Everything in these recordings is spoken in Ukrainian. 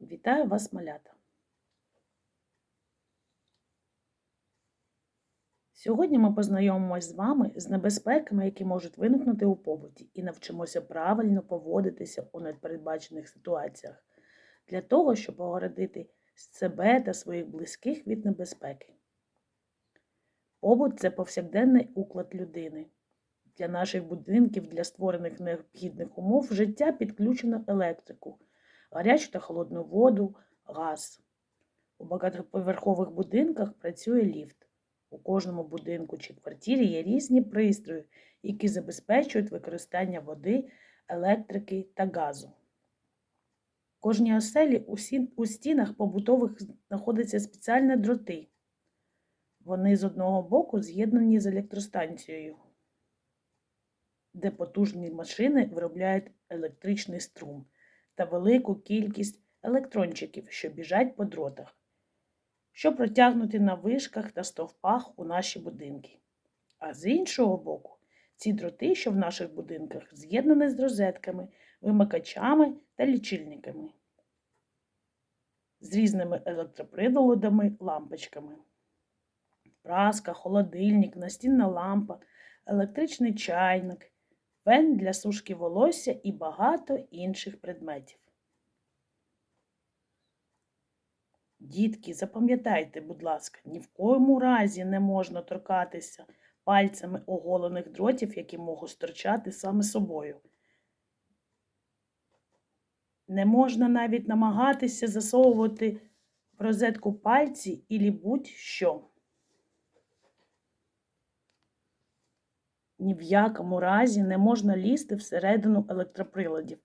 Вітаю вас, малята! Сьогодні ми познайомимось з вами з небезпеками, які можуть виникнути у побуті, і навчимося правильно поводитися у непередбачених ситуаціях для того, щоб огородити себе та своїх близьких від небезпеки. Побут це повсякденний уклад людини. Для наших будинків, для створених необхідних умов життя підключено електрику, гарячу та холодну воду, газ. У багатоповерхових будинках працює ліфт. У кожному будинку чи квартирі є різні пристрої, які забезпечують використання води, електрики та газу. В кожній оселі у, стінах побутових знаходяться спеціальні дроти. Вони з одного боку з'єднані з електростанцією, де потужні машини виробляють електричний струм та велику кількість електрончиків, що біжать по дротах, що протягнуті на вишках та стовпах у наші будинки. А з іншого боку, ці дроти, що в наших будинках, з'єднані з розетками, вимикачами та лічильниками, з різними електроприладами, лампочками. Праска, холодильник, настінна лампа, електричний чайник, фен для сушки волосся і багато інших предметів. Дітки, запам'ятайте, будь ласка, ні в коєму разі не можна торкатися пальцями оголених дротів, які можуть стирчати саме собою. Не можна навіть намагатися засовувати в розетку пальці і будь-що. Ні в якому разі не можна лізти всередину електроприладів,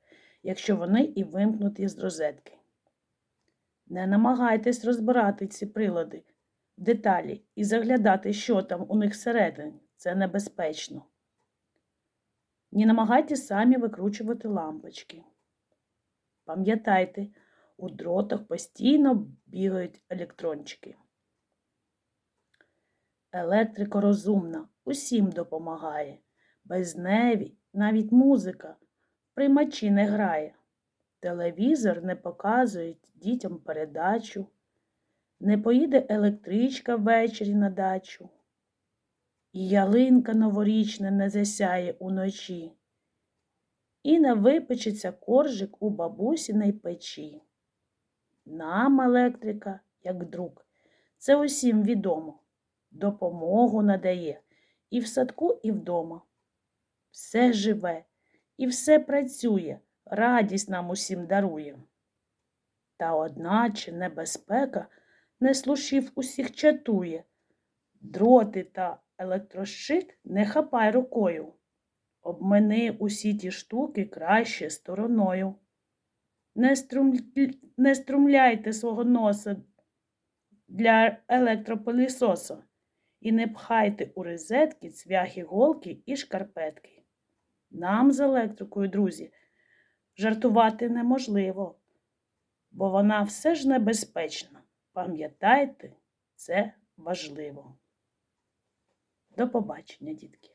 якщо вони і вимкнуті з розетки. Не намагайтесь розбирати ці прилади в деталі і заглядати, що там у них всередині. Це небезпечно. Не намагайтесь самі викручувати лампочки. Пам'ятайте, у дротах постійно бігають електрончики. Електрика розумна, усім допомагає. Без неї навіть музика приймачі не грає. Телевізор не показує дітям передачу, не поїде електричка ввечері на дачу, і ялинка новорічна не засяє уночі, і не випечеться коржик у бабусіній печі. Нам електрика, як друг, це усім відомо, допомогу надає і в садку, і вдома. Все живе і все працює радість нам усім дарує. Та одначе небезпека не слушів усіх чатує. Дроти та електрошит не хапай рукою. Обмини усі ті штуки краще стороною. Не, струм... не струмляйте свого носа для електропилісоса і не пхайте у розетки цвяхи голки і шкарпетки. Нам з електрикою, друзі, жартувати неможливо, бо вона все ж небезпечна. Пам'ятайте, це важливо. До побачення, дітки!